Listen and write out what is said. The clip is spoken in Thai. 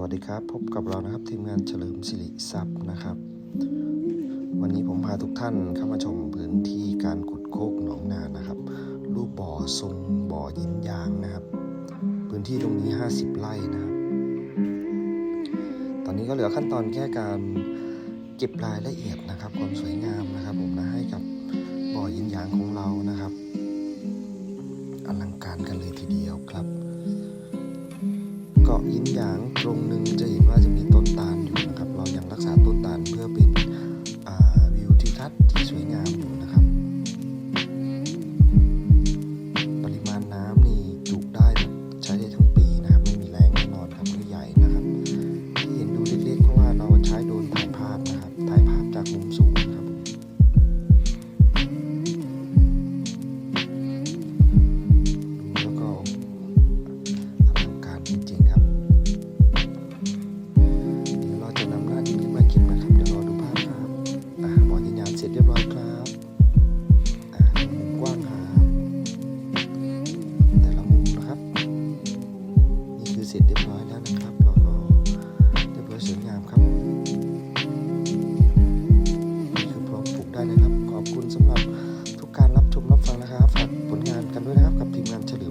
วัสดีครับ พบกับเรานะครับทีมงานเฉลิมสิริทรัพย์นะครับ วันนี้ผมพาทุกท่านเข้ามาชมพื้นที่การขุดโคกหนองนานะครับ รูปบ่อทรงบ่อยินยางนะครับ พื้นที่ตรงนี้ 50 ไร่นะครับ ตอนนี้ก็เหลือขั้นตอนแค่การเก็บรายละเอียดนะครับ ความสวยงาม ยินหยางตรงหนึ่งจะเห็นว่าจะมี เสร็จเรียบร้อยครับอ่ามุมกว้างครับแต่ละมุมนะครับ นี่คือเสร็จเรียบร้อยแล้วนะครับราก็เรียบร้อยสวยงามครับนี่คือพร้อมปลูกได้เลยครับ ขอบคุณสำหรับทุกการรับชมรับฟังนะครับฝากผลงานกันด้วยนะครับกับทีมงานเฉลิ